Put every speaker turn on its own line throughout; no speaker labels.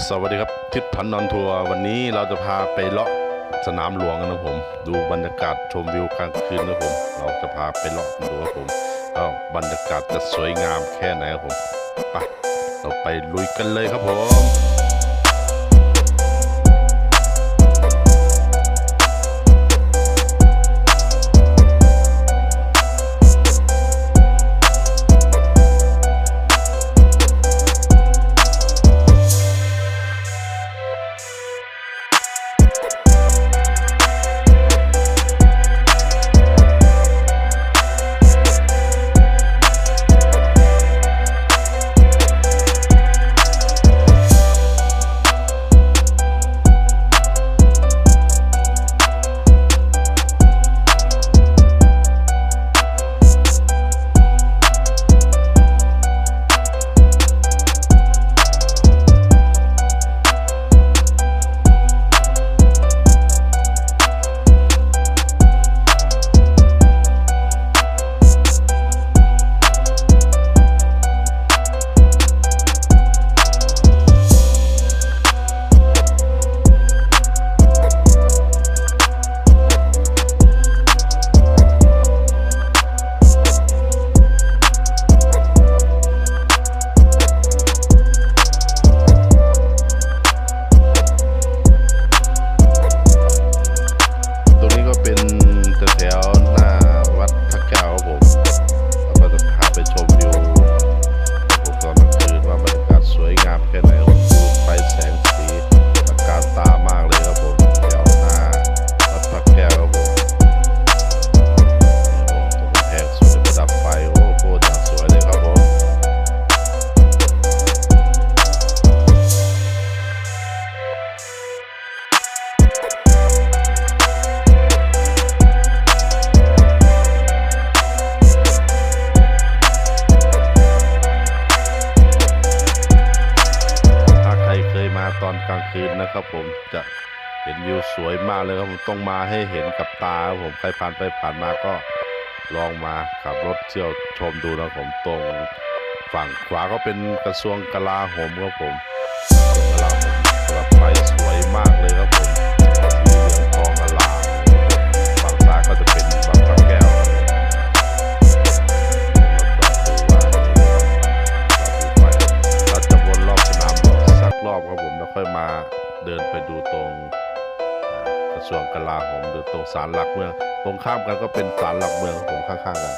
สวัสดีครับทิศพันนอนทัวร์วันนี้เราจะพาไปเลาะสนามหลวงกันนะผม ดูบรรยากาศชมวิวกลางคืนนะผม เราจะพาไปเลาะดูครับผมเอาบรรยากาศจะสวยงามแค่ไหนครับผมไปเราไปลุยกันเลยครับผม ตอนกลางคืนนะครับผมจะเห็นวิวสวยมากเลยครับผมต้องมาให้เห็นกับตาครับผมใครผ่านไปผ่านมาก็ลองมาขับรถเที่ยวชมดูนะผมตรงฝั่งขวาก็เป็นกระทรวงกลาโหมครับผมกลาโหมกลาไปสวยมากเลยครับผม เดินไปดูตรงกระทรวงกลาโหมหรือตรงศาลหลักเมือง ตรงข้ามกันก็เป็นศาลหลักเมืองผมข้างๆกัน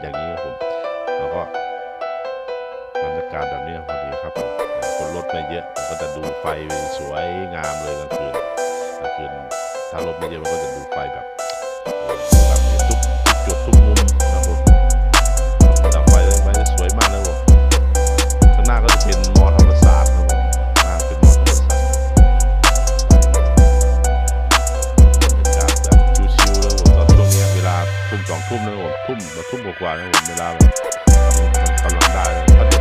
อย่างนี้ครับผมแล้วก็บรรยากาศแบบนี้พอดีครับผมคนรถไม่เยอะมันก็จะดูไฟสวยงามเลยกลางคืนกลางคืนถ้ารถไม่เยอะมันก็จะดูไฟแบบ ผมทุ่มแบบทุ่มกว่าๆนะผมเวลาแบบกำลังได้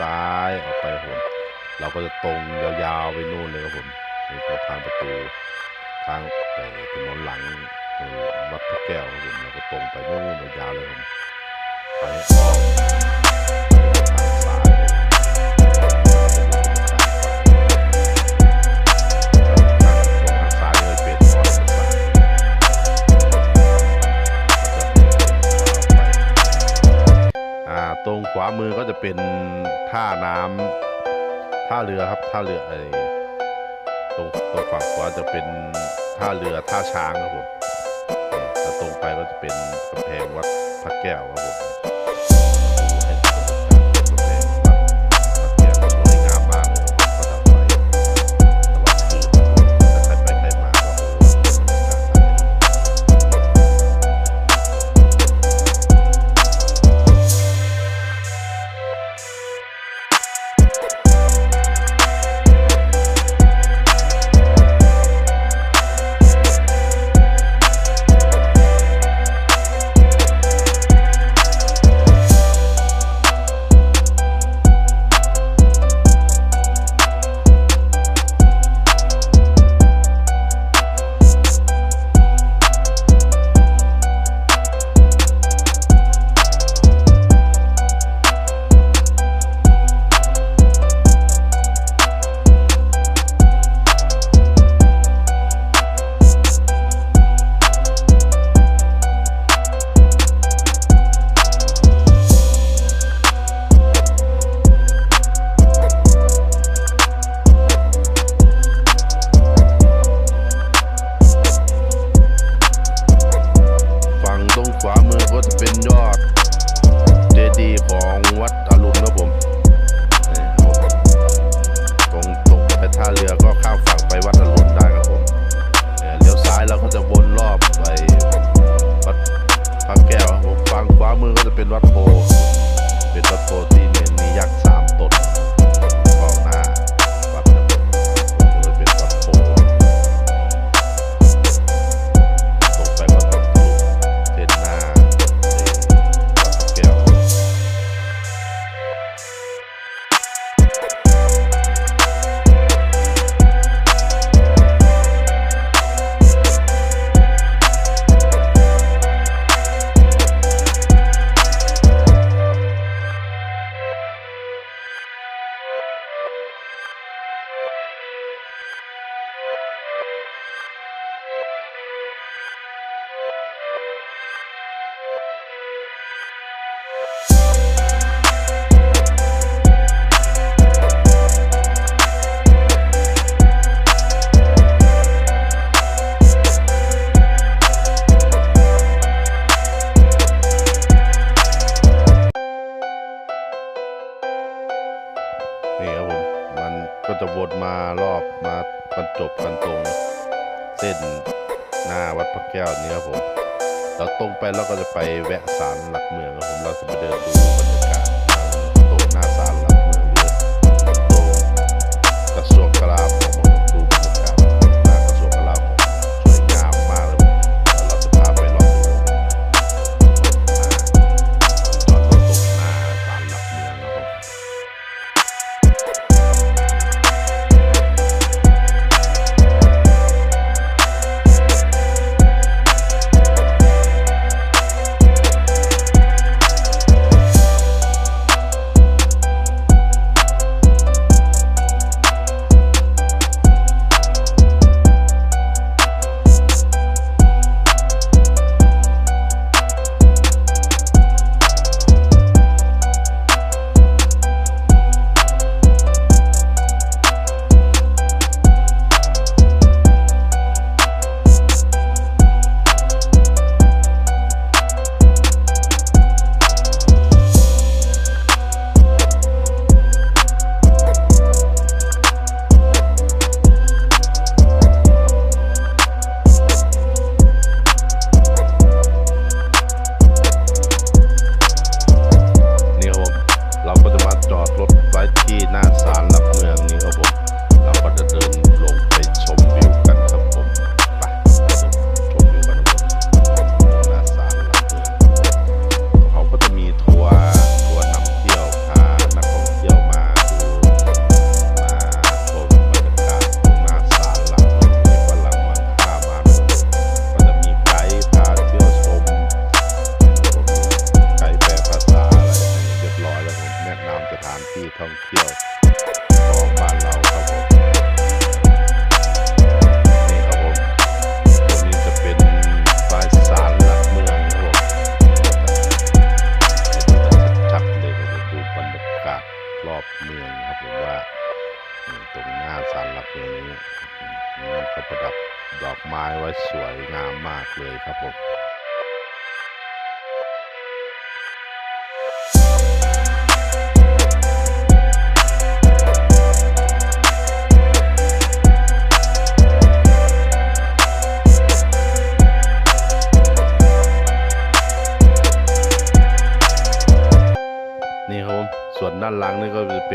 ซ้ายออกไปผมเราก็จะตรงยาวๆไปนู่นเลยครับผมนี่คือทางประตูทางไปถนนหลังวัดพระแก้วครับผมเราก็ตรงไปนู่นยาวเลยครับผมไปออกามือก็จะเป็นท่าน้ำท่าเรือครับท่าเรือไอ้ตรงตรงฝั่งขวาจะเป็นท่าเรือท่าช้างครับผมแต่ตรงไปก็จะเป็นกำแพงวัดพระแก้วครับผม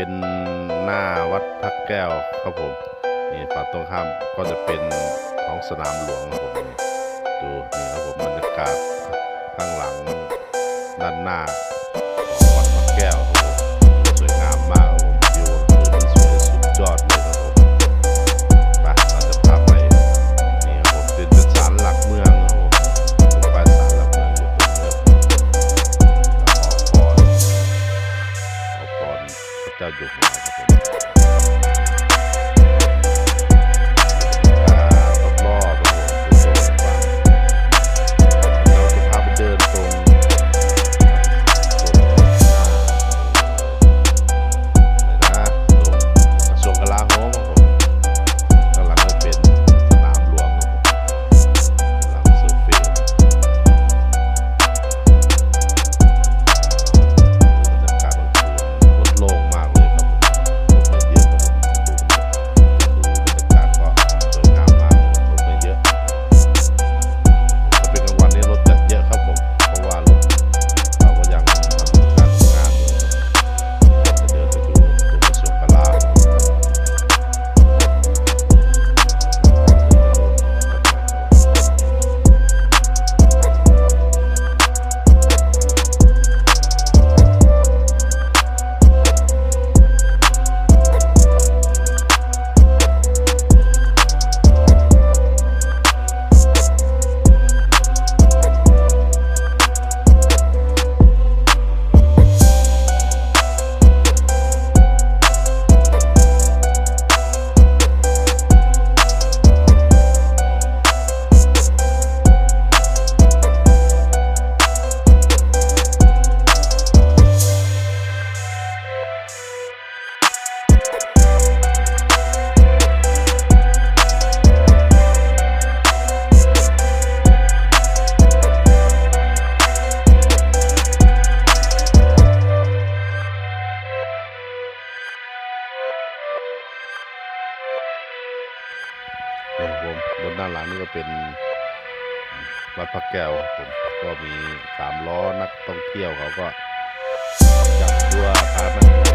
็นหน้าวัดพระแก้วครับผมนี่ฝั่งตรงข้ามก็จะเป็นของสนามหลวงครับผมดูนี่ครับผมบรรยากาศข้างหลังด้านหน้าของวัดพระแก้วครับผมสวยงามมากครับผมวิวคือสวยสุดยอด Doug Goodman. พระแก้วครับผมก็มีสามล้อนักท่องเที่ยวเขาก็จับตัวพานัก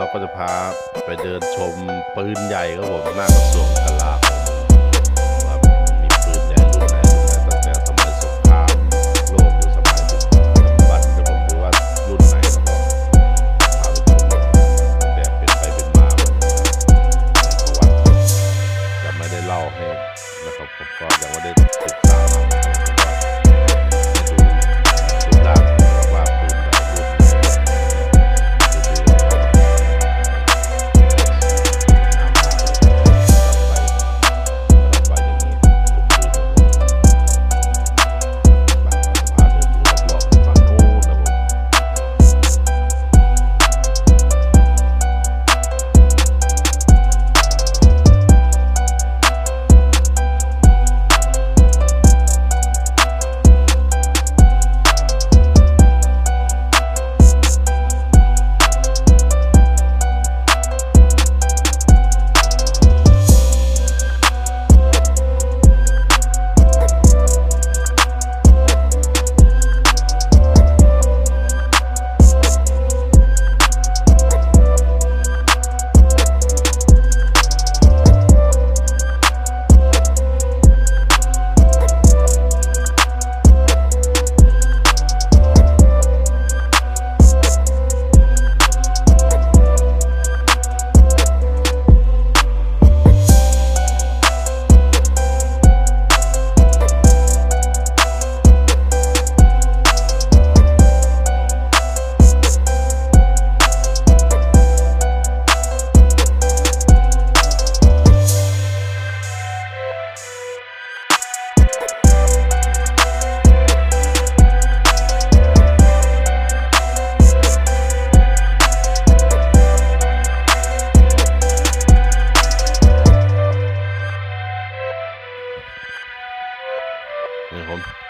เราก็จะพาไปเดินชมปืนใหญ่ครับผมหน้ากระทรวง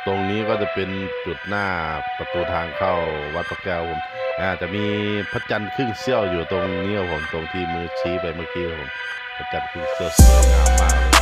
ตรงนี้ก็จะเป็นจุดหน้าประตูทางเข้าวัดพระแก้วผมอ่าจะมีพระจันทร์ครึ่งเสี้ยวอยู่ตรงนี้ครับผมตรงที่มือชี้ไปเมื่อกี้ครับผมพระจันทร์ครึ่งเสี้ยวสวยงามมาก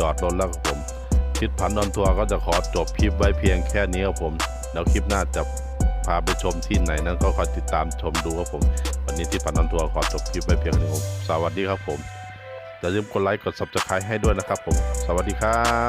จอดรถแล้วครับผมทิศพันธ์ดอนทัวร์ก็จะขอจบคลิปไว้เพียงแค่นี้ครับผมแล้วคลิปหน้าจะพาไปชมที่ไหนนั้นก็คอยติดตามชมดูครับผม วันนี้ที่พันธ์ดอนทัวร์ขอจบคลิปไว้เพียงนี้ครับสวัสดีครับผมอย่าลืมกดไลค์กด subscribe ให้ด้วยนะครับผม สวัสดีครับ